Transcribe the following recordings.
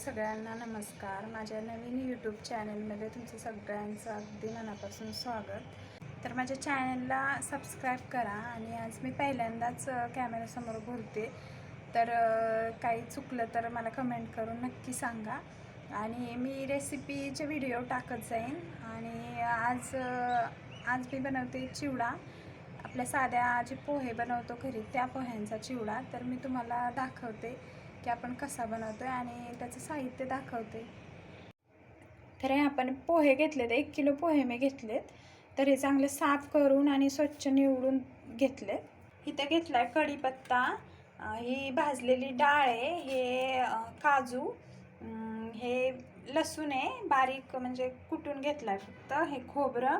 सगळ्यांना नमस्कार. माझ्या नवीन यूट्यूब चॅनलमध्ये तुमचं सगळ्यांचं अगदी मनापासून स्वागत. तर माझ्या चॅनलला सबस्क्राईब करा आणि आज मी पहिल्यांदाच कॅमेऱ्यासमोर बोलते. तर काही चुकलं तर मला कमेंट करून नक्की सांगा. आणि मी रेसिपीचे व्हिडिओ टाकत जाईन. आणि आज आज मी बनवते चिवडा. आपल्या साध्या जे पोहे बनवतो घरी त्या पोह्यांचा चिवडा. तर मी तुम्हाला दाखवते. की आपण कसा बनवतो आहे आणि त्याचं साहित्य दाखवतो आहे तर हे आपण पोहे घेतलेत एक किलो पोहे मी घेतलेत. तर हे चांगले साफ करून आणि स्वच्छ निवडून घेतलेत. इथं घेतला आहे कढीपत्ता ही भाजलेली डाळ आहे हे काजू हे लसूण आहे बारीक म्हणजे कुटून घेतला आहे फक्त हे खोबरं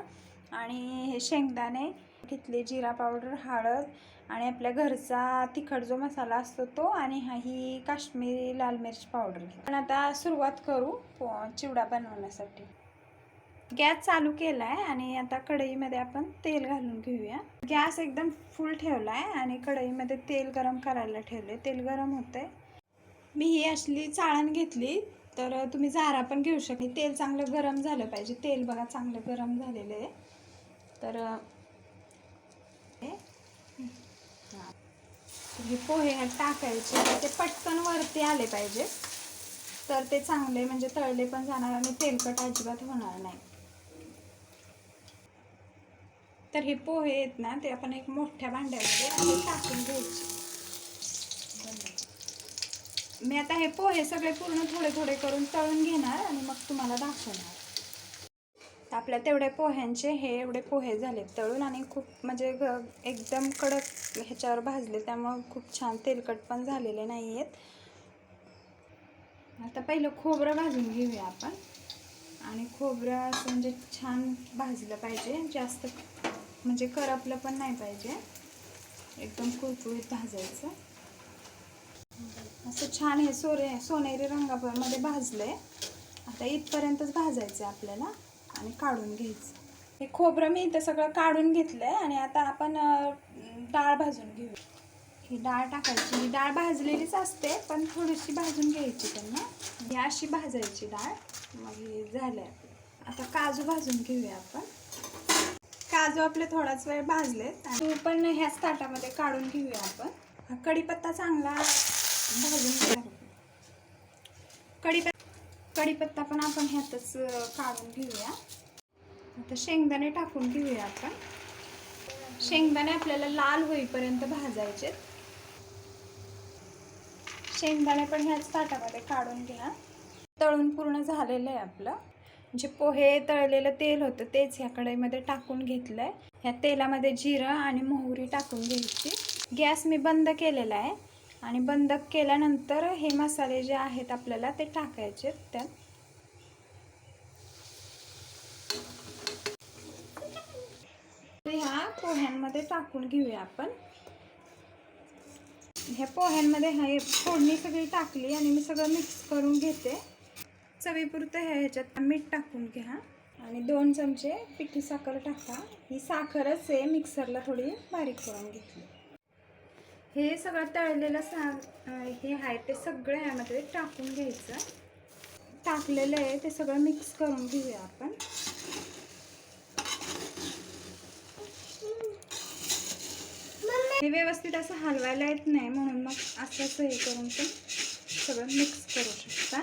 आणि हे शेंगदाणे. घेतले जिरा पावडर हळद आणि आपल्या घरचा तिखट जो मसाला असतो तो आणि हा ही काश्मीरी लाल मिरच पावडर पण आता सुरुवात करू चिवडा बनवण्यासाठी. गॅस चालू केला आहे आणि आता कढईमध्ये आपण तेल घालून घेऊया. गॅस एकदम फुल ठेवला आहे आणि कढईमध्ये तेल गरम करायला ठेवले तेल गरम होते मी ही असली चाळण घेतली तर तुम्ही झारा पण घेऊ शकता. तेल चांगलं गरम झालं पाहिजे. तेल बघा चांगलं गरम झालेलं आहे. तर हे हां. तर हे पोहे टाकायचे. ते पटकन वरती आले पाहिजे. तर ते चांगले म्हणजे तळले पण जाणार आणि तेलकट अजिबात होणार नाही. तर हे पोहे आहेत ना ते आपण एक मोठ्या भांड्यामध्ये असे टाकून घ्यायचे. मी आता हे पोहे सगळे पूर्ण थोडे थोडे करून तळून घेणार आणि मग तुम्हाला दाखवणार. तर आपल्या तेवढ्या पोह्यांचे हे एवढे पोहे झाले तळून आणि खूप म्हणजे ग एकदम कडक ह्याच्यावर भाजले. त्यामुळं खूप छान तेलकट पण झालेले नाही आहेत आता पहिलं खोबरं भाजून घेऊया आपण. आणि खोबरं असं म्हणजे छान भाजलं पाहिजे. जास्त म्हणजे करपलं पण नाही पाहिजे. एकदम कुरकुरीत भाजायचं. असं छान हे सोरे सोनेरी रंगामध्ये आहे आता इथपर्यंतच भाजायचं आहे आपल्याला. आणि काढून घ्यायचं. हे खोबरं मी इथं सगळं काढून घेतलंय आणि आता आपण डाळ भाजून घेऊ. ही डाळ टाकायची. ही डाळ भाजलेलीच असते पण थोडीशी भाजून घ्यायची त्यांना. ही अशी भाजायची डाळ. मग हे झालं आता काजू भाजून घेऊया आपण. काजू आपले थोडाच वेळ भाजलेत. आणि पण ह्याच ताटामध्ये काढून घेऊया आपण. हा कढीपत्ता चांगला भाजून घ्या. कढीपत्ता कढीपत्ता पण आपण ह्यातच काढून घेऊया. आता शेंगदाणे टाकून घेऊया आपण. शेंगदाणे आपल्याला लाल होईपर्यंत भाजायचे शेंगदाणे पण ह्याच ताटामध्ये काढून घ्या. तळून पूर्ण झालेलं आहे आपलं. जे पोहे तळलेलं तेल होतं तेच ह्या कढईमध्ये टाकून घेतलं आहे ह्या तेलामध्ये जिरं आणि मोहरी टाकून घ्यायची. गॅस मी बंद केलेला आहे. आणि बंद केल्यानंतर हे मसाले जे आहेत आपल्याला ते टाकायचे त्यात ह्या पोह्यांमध्ये टाकून घेऊया आपण. ह्या पोह्यांमध्ये हे फोडणी सगळी टाकली आणि मी सगळं मिक्स करून घेते. चवीपुरतं ह्या ह्याच्यात मीठ टाकून घ्या आणि दोन चमचे पिठी साखर टाका. ही साखरच आहे मिक्सरला थोडी बारीक करून घेतली. हे सगळं तळलेलं सा हे आहे ते सगळं यामध्ये टाकून घ्यायचं. टाकलेलं आहे ते सगळं मिक्स करून घेऊया आपण. हे व्यवस्थित असं हलवायला येत नाही म्हणून मग असं असं हे करून पण सगळं मिक्स करू शकता.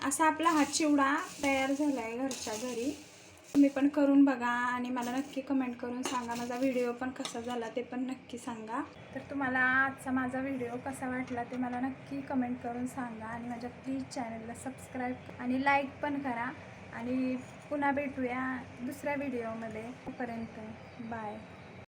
असा आपला हा चिवडा तयार झाला आहे घरच्या घरी. तुम्ही पण करून बघा आणि मला नक्की कमेंट करून सांगा माझा व्हिडिओ पण कसा झाला ते पण नक्की सांगा. तर तुम्हाला आजचा माझा व्हिडिओ कसा वाटला ते मला नक्की कमेंट करून सांगा आणि माझ्या प्लीज चॅनलला सबस्क्राईब आणि लाईक पण करा आणि पुन्हा भेटूया दुसऱ्या व्हिडिओमध्ये तोपर्यंत बाय